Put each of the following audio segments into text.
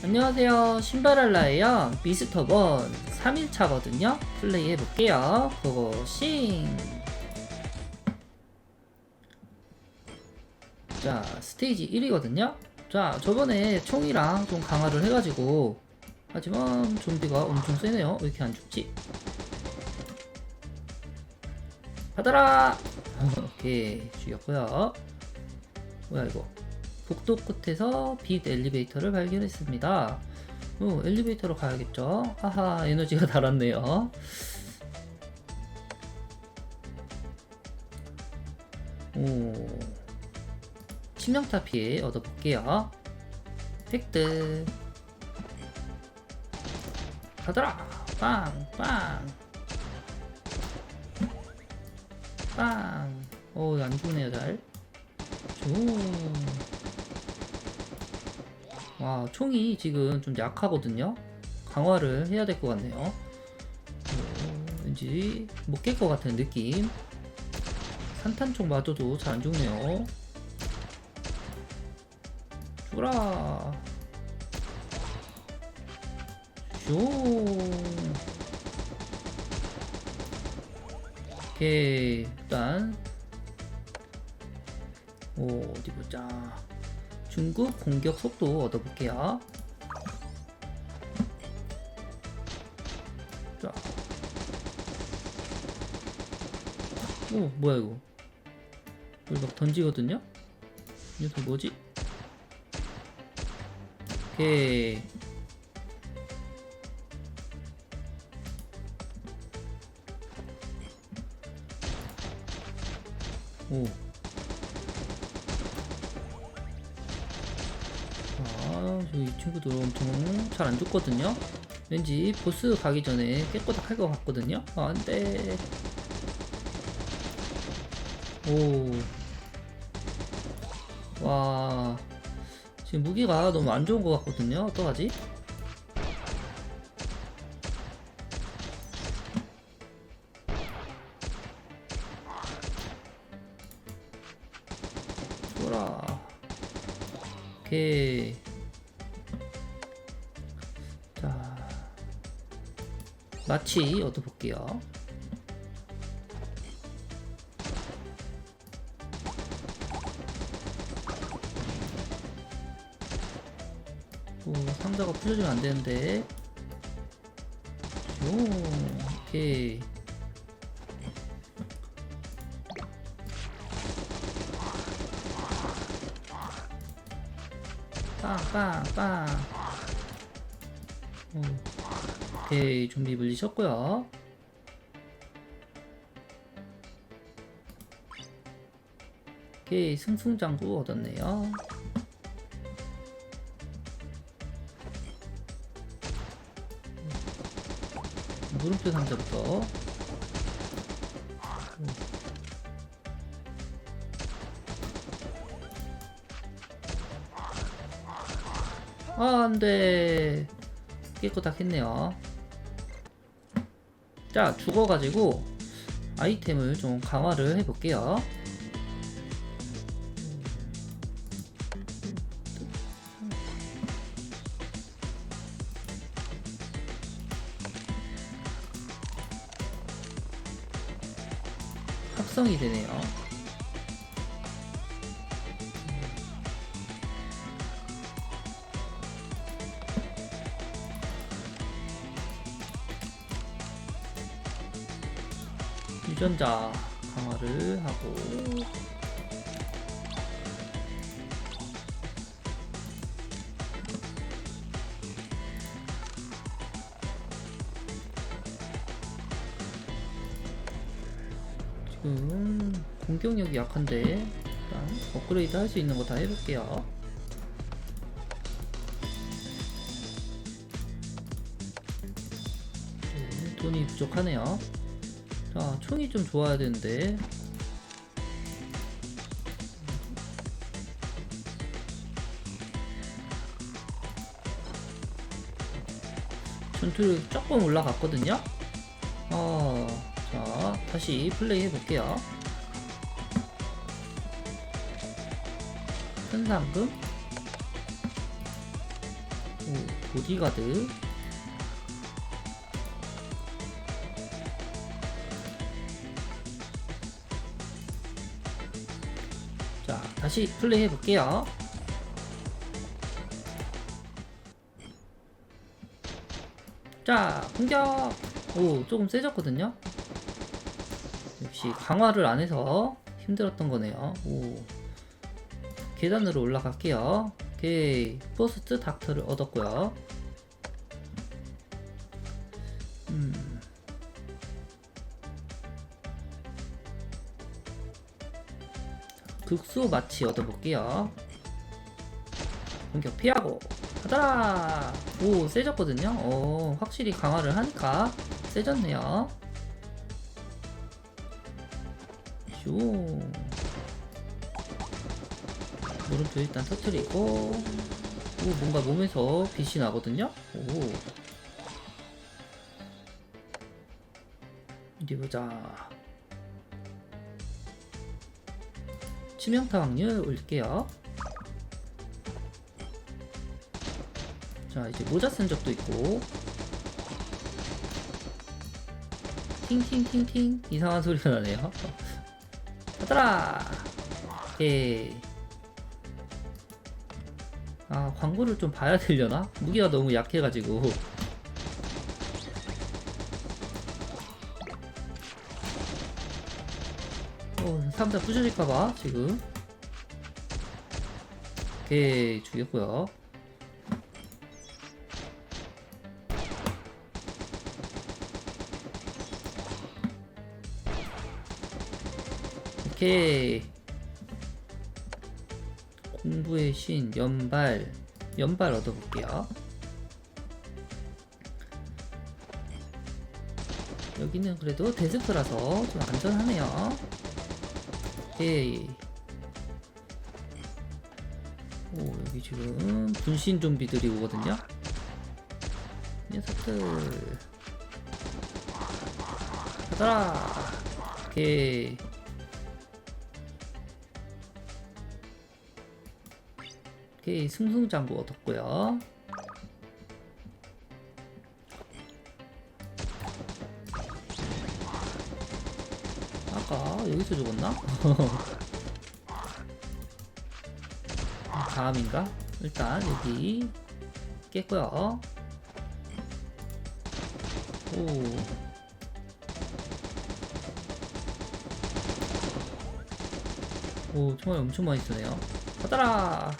안녕하세요. 신바랄라예요. 미스터번 3일차거든요. 플레이 해볼게요. 고고싱. 자 스테이지 1이거든요. 자 저번에 총이랑 좀 강화를 해가지고 하지만 좀비가 엄청 세네요. 왜 이렇게 안 죽지? 받아라! 오케이 죽였고요. 뭐야 이거 복도 끝에서 빛 엘리베이터를 발견했습니다. 오, 엘리베이터로 가야겠죠? 하하, 에너지가 달았네요. 오, 치명타 피해 얻어볼게요. 획득. 가더라! 빵! 빵! 빵! 오, 안 죽네요, 잘. 오. 와 총이 지금 좀 약하거든요. 강화를 해야 될 것 같네요. 어, 왠지 못 깰 것 같은 느낌. 산탄총 맞아도 잘 안 죽네요. 죽어라. 쇼 오케이 일단. 오 어디 보자 중국 공격 속도 얻어볼게요. 자. 오, 뭐야, 이거. 여기 막 던지거든요? 이 녀석 뭐지? 오케이. 오. 이 친구도 엄청 잘 안 죽거든요. 왠지 보스 가기 전에 깨꼬닥 할 것 같거든요. 아, 안 돼. 오. 와. 지금 무기가 너무 안 좋은 것 같거든요. 어떡하지? 오케이. 마치 얻어볼게요. 오, 상자가 풀려주면 안 되는데. 오, 오케이. 빵빵빵 오, 오케이 좀비 물리셨고요 오케이 승승장구 얻었네요 물음표 상자부터 아, 안 돼. 깨끗하게 했네요. 자, 죽어가지고 아이템을 좀 강화를 해볼게요. 합성이 되네요. 유전자 강화를 하고. 지금 공격력이 약한데 일단 업그레이드 할 수 있는 거 다 해볼게요. 네, 돈이 부족하네요 자, 총이 좀 좋아야 되는데. 전투력이 조금 올라갔거든요. 어, 자, 다시 플레이 해볼게요. 현상금 오, 보디가드. 다시 플레이 해 볼게요. 자, 공격! 오, 조금 세졌거든요? 역시 강화를 안 해서 힘들었던 거네요. 오. 계단으로 올라갈게요. 오케이. 포스트 닥터를 얻었고요. 음. 극소 마치 얻어볼게요. 공격 피하고 가자. 오 세졌거든요. 오 확실히 강화를 하니까 세졌네요. 슈. 물음표 일단 터트리고 오 뭔가 몸에서 빛이 나거든요. 오. 어디 보자. 치명타 확률 올릴게요. 자 이제 모자 쓴 적도 있고 팅팅팅팅 이상한 소리가 나네요. 가더라. 오케이. 아 광고를 좀 봐야 되려나? 무기가 너무 약해가지고 어, 사람들 부셔질까봐 지금. 오케이 죽였고요. 오케이. 공부의 신 연발. 연발 얻어볼게요. 여기는 그래도 데스크라서 좀 안전하네요 오케이. 오 여기 지금 분신 좀비들이 오거든요. 이 녀석들. 가자 오케이. 오케이 승승장구 얻었고요 아까 여기서 죽었나? 다음인가? 일단 여기 깼고요 오 오, 정말 엄청 많이 쓰네요. 받아라!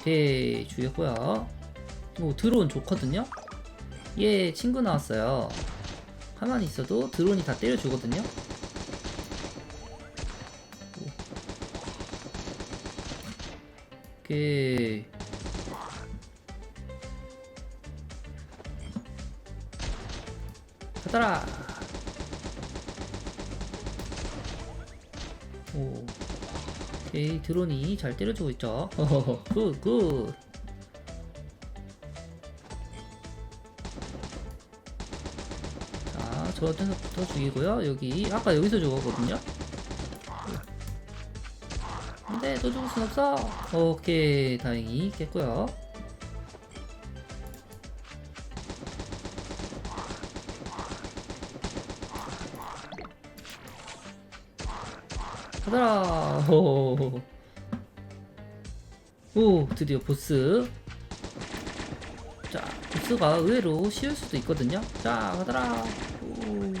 오케이, 죽였고요. 오, 드론 좋거든요? 얘 친구 나왔어요. 가만히 있어도 드론이 다 때려주거든요? 오. 오케이. 가더라! 오. 오케이, 드론이 잘 때려주고 있죠. 굿, 굿. 저 녀석부터 죽이고요. 여기, 아까 여기서 죽었거든요. 근데 또 죽을 순 없어. 오케이, 다행히 깼고요. 가더라. 오. 오, 드디어 보스. 자, 보스가 의외로 쉬울 수도 있거든요. 자, 가더라. 오.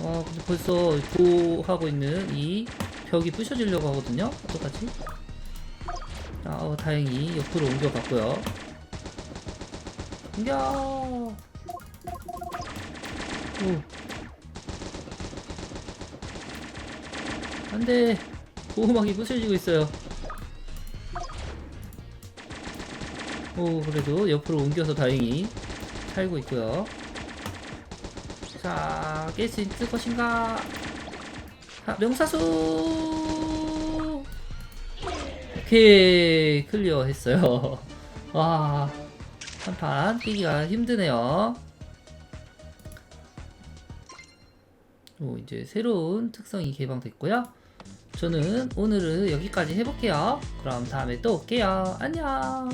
아, 근데 벌써 보하고 있는 이 벽이 부셔지려고 하거든요. 어떡하지? 자, 어, 다행히 옆으로 옮겨갔고요. 공격! 오. 안돼 보호막이 부서지고 있어요 오 그래도 옆으로 옮겨서 다행히 살고 있고요 자 깰 수 있을 것인가 자 명사수 오케이 클리어 했어요 와 한판 뛰기가 힘드네요 또 이제 새로운 특성이 개방됐고요. 저는 오늘은 여기까지 해볼게요. 그럼 다음에 또 올게요. 안녕.